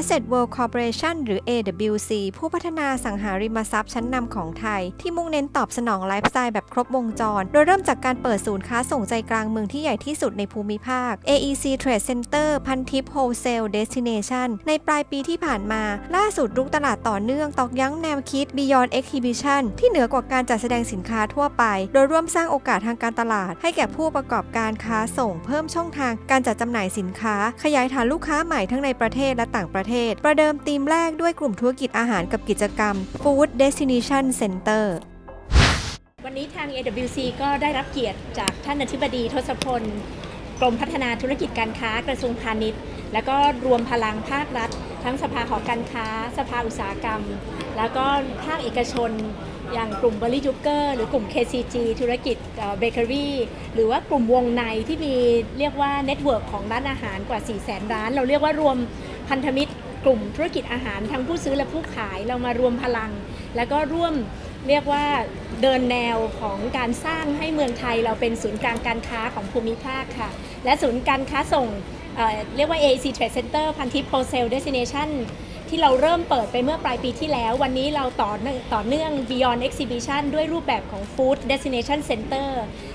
Asset World Corporation หรือ AWC ผู้พัฒนาสังหาริมทรัพย์ชั้นนำของไทย ที่มุ่งเน้นตอบสนองไลฟ์สไตล์แบบครบวงจร โดยเริ่มจากการเปิดศูนย์ค้าส่งใจกลางเมืองที่ใหญ่ที่สุดในภูมิภาค AEC Trade Center พันทิป Wholesale Destination ในปลายปีที่ผ่านมา ล่าสุดรุกตลาดต่อเนื่องตอกย้ำแนวคิด Beyond Exhibition ที่เหนือกว่าการจัดแสดงสินค้าทั่วไป โดยร่วมสร้างโอกาสทางการตลาด ให้แก่ผู้ประกอบการค้าส่งเพิ่มช่องทางการจัดจำหน่ายสินค้า ขยายฐานลูกค้าใหม่ทั้งในประเทศและต่างประเทศประเดิมธีมแรกด้วยกลุ่มธุรกิจอาหารกับกิจกรรม Food Destination Center วันนี้ทาง AWC ก็ได้รับเกียรติจากท่านอธิบดีทศพล กรมพัฒนาธุรกิจการค้ากระทรวงพาณิชย์ แล้วก็รวมพลังภาครัฐ ทั้งสภาหอการค้า สภาอุตสาหกรรม แล้วก็ภาคเอกชน อย่างกลุ่มบริจูเกอร์หรือกลุ่ม KCG ธุรกิจเบเกอรี่หรือว่ากลุ่มวงในที่มีเรียกว่าเน็ตเวิร์กของร้านอาหารกว่า 4 0 0 0 0 0ร้าน เราเรียกว่ารวมพันธมิตร กลุ่มธุรกิจอาหารทั้งผู้ซื้อและผู้ขายเรามารวมพลัง แล้วก็ร่วมเรียกว่าเดินแนวของการสร้างให้เมืองไทยเราเป็นศูนย์กลางการค้าของภูมิภาคค่ะ และศูนย์การค้าส่งเเรียกว่า AEC Trade Center พันทิป Wholesale Destination ที่เราเริ่มเปิดไปเมื่อปลายปีที่แล้ว วันนี้เราต่อต่อเนื่อง Beyond Exhibition ด้วยรูปแบบของ Food Destination Center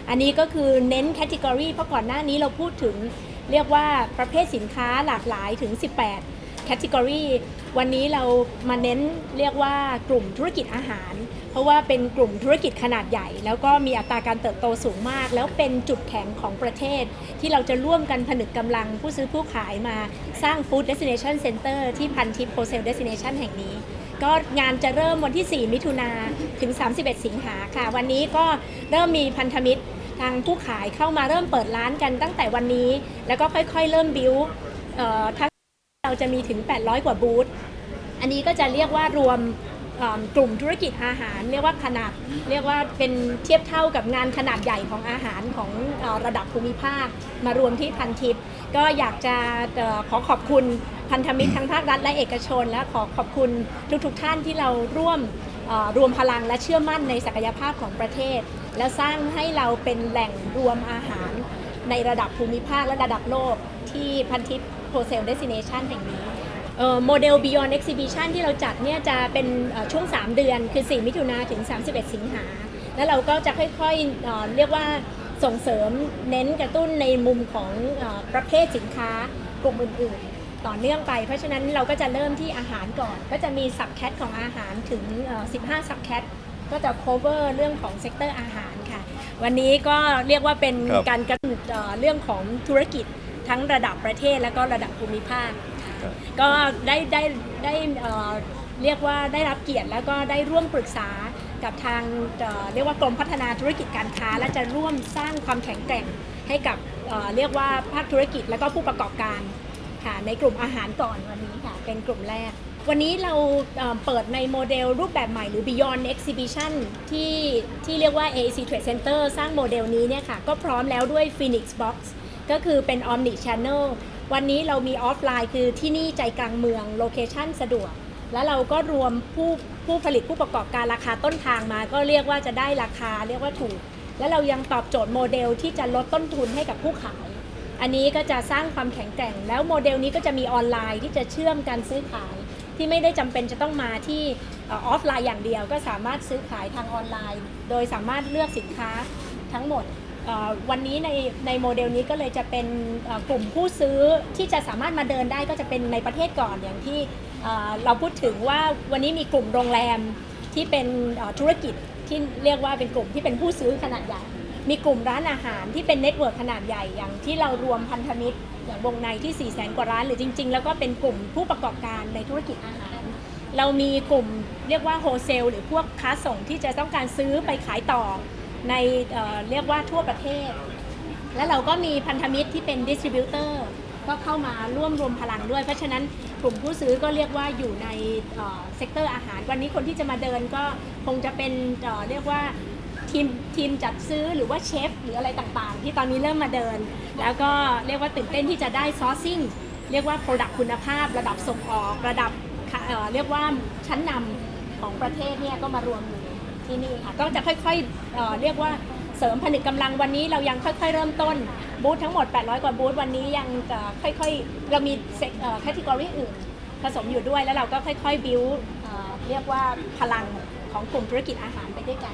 อันนี้ก็คือเน้นแคตตากรีเพราะก่อนหน้านี้เราพูดถึงเรียกว่าประเภทสินค้าหลากหลายถึง 18 แคตตากรีวันนี้เรามาเน้นเรียกว่ากลุ่มธุรกิจอาหาร เพราะว่าเป็นกลุ่มธุรกิจขนาดใหญ่ แล้วก็มีอัตราการเติบโตสูงมาก แล้วเป็นจุดแข็งของประเทศ ที่เราจะร่วมกันผนึกกำลังผู้ซื้อผู้ขายมาสร้าง Food Destination Center ที่พันทิป Wholesale Destination แห่งนี้ ก็งานจะเริ่มวันที่ 4 มิถุนาถึง 31 สิงหาค่ะ วันนี้ก็เริ่มมีพันธมิตรทางผู้ขายเข้ามาเริ่มเปิดร้านกันตั้งแต่วันนี้ แล้วก็ค่อยๆ เริ่มบิวทั้ง จะมีถึง 800 กว่าบูธ อันนี้ก็จะเรียกว่ารวมกลุ่มธุรกิจอาหาร เรียกว่าขนาด เรียกว่าเป็นเทียบเท่ากับงานขนาดใหญ่ของอาหารของอระดับภูมิภาค มารวมที่พันทิปก็อยากจะอขอขอบคุณพันธมิตรทั้งภาครัฐและเอกชน และขอขอบคุณทุกๆทท่านที่เราร่วมรวมพลังและเชื่อมั่นในศักยภาพของประเทศ แล้วสร้างให้เราเป็นแหล่งรวมอาหารในระดับภูมิภาคและระดับโลก ที่พันทิป Wholesale Destination แห่งนี้เอ่อโมเดล Beyond Exhibition ที่เราจัดเนี่ยจะเป็นเอ่อช่วง 3 เดือน คือ 4 มิถุนาถึง 31 สิงหา แล้วเราก็จะค่อยๆเอ่อเรียกว่าส่งเสริมเน้นกระตุ้นในมุมของเออประเภทสินค้ากลุ่มอื่นๆ ต่อเนื่องไป เพราะฉะนั้นเราก็จะเริ่มที่อาหารก่อน ก็จะมีสับแคทของอาหารถึงเอ่อ15 สับแคทก็จะ cover เรื่องของเซกเตอร์อาหารค่ะ วันนี้ก็เรียกว่าเป็นครับการกระตุ้นเอ่อเรื่องของธุรกิจ ทั้งระดับประเทศและก็ระดับภูมิภาคครับก็ได้ได้ได้เอ่อเรียกว่าได้รับเกียรติแล้วก็ได้ร่วมปรึกษากับทางเอ่อเรียกว่ากรมพัฒนาธุรกิจการค้า และจะร่วมสร้างความแข็งแกร่งให้กับเอ่อเรียกว่าภาคธุรกิจและก็ผู้ประกอบการค่ะในกลุ่มอาหารก่อนวันนี้ค่ะเป็นกลุ่มแรก วันนี้เราเอ่อเปิดในโมเดลรูปแบบใหม่หรือ Beyond Exhibition ที่ที่เรียกว่า AEC Trade Center สร้างโมเดลนี้เนี่ยค่ะก็พร้อมแล้วด้วย Phoenix Box ก็คือเป็น Omni Channel วันนี้เรามีออฟไลน์คือที่นี่ใจกลางเมืองโลเคชันสะดวก แล้วเราก็รวมผู้ผู้ผลิตผู้ประกอบการราคาต้นทางมา ก็เรียกว่าจะได้ราคาเรียกว่าถูก แล้วเรายังตอบโจทย์โมเดลที่จะลดต้นทุนให้กับผู้ขาย อันนี้ก็จะสร้างความแข็งแกร่ง แล้วโมเดลนี้ก็จะมีออนไลน์ที่จะเชื่อมการซื้อขาย ที่ไม่ได้จำเป็นจะต้องมาที่ออฟไลน์อย่างเดียว ก็สามารถซื้อขายทางออนไลน์ โดยสามารถเลือกสินค้าทั้งหมด วันนี้ในในโมเดลนี้ก็เลยจะเป็นกลุ่มผู้ซื้อที่จะสามารถมาเดินได้ก็จะเป็นในประเทศก่อนอย่างที่เราพูดถึงว่าวันนี้มีกลุ่มโรงแรมที่เป็นธุรกิจที่เรียกว่าเป็นกลุ่มที่เป็นผู้ซื้อขนาดใหญ่ มีกลุ่มร้านอาหารที่เป็นเน็ตเวิร์กขนาดใหญ่อย่างที่เรารวมพันธมิตร อย่างวงในที่4 0 0แสนกว่าร้านหรือจริง ๆ แล้วก็เป็นกลุ่มผู้ประกอบการในธุรกิจอาหาร เรามีกลุ่มเรียกว่าโฮเซลหรือพวกค้าส่งที่จะต้องการซื้อไปขายต่อ ในเเรียกว่าทั่วประเทศ แล้วเราก็มีพันธมิตรที่เป็นดิสติบิวเตอร์ก็เข้ามาร่วมรวมพลังด้วย เพราะฉะนั้นกลุ่มผู้ซื้อก็เรียกว่าอยู่ในเซกเตอร์อาหาร วันนี้คนที่จะมาเดินก็คงจะเป็นเเรียกว่าทีมทีมจัดซื้อหรือว่าเชฟหรืออะไรต่างๆ ที่ตอนนี้เริ่มมาเดิน แล้วก็เรียกว่าตื่นเต้นที่จะได้ซอร์ซิ่งเรียกว่า Product คุณภาพ ระดับส่งออกระดับเเรียกว่าชั้นนำของประเทศเนี่ยก็มารวมอยู่ ที่นี่ค่ะก็จะค่อยๆเอ่อเรียกว่าเสริมผนึกกำลังวันนี้เรายังค่อยๆ เริ่มต้นบูธทั้งหมด 800 กว่าบูธวันนี้ยังจะค่อยๆ เรามีเซกแคตตากรีอื่น ผสมอยู่ด้วยแล้วเราก็ค่อยๆ บิวเรียกว่าพลังของกลุ่มธุรกิจอาหารไปด้วยกัน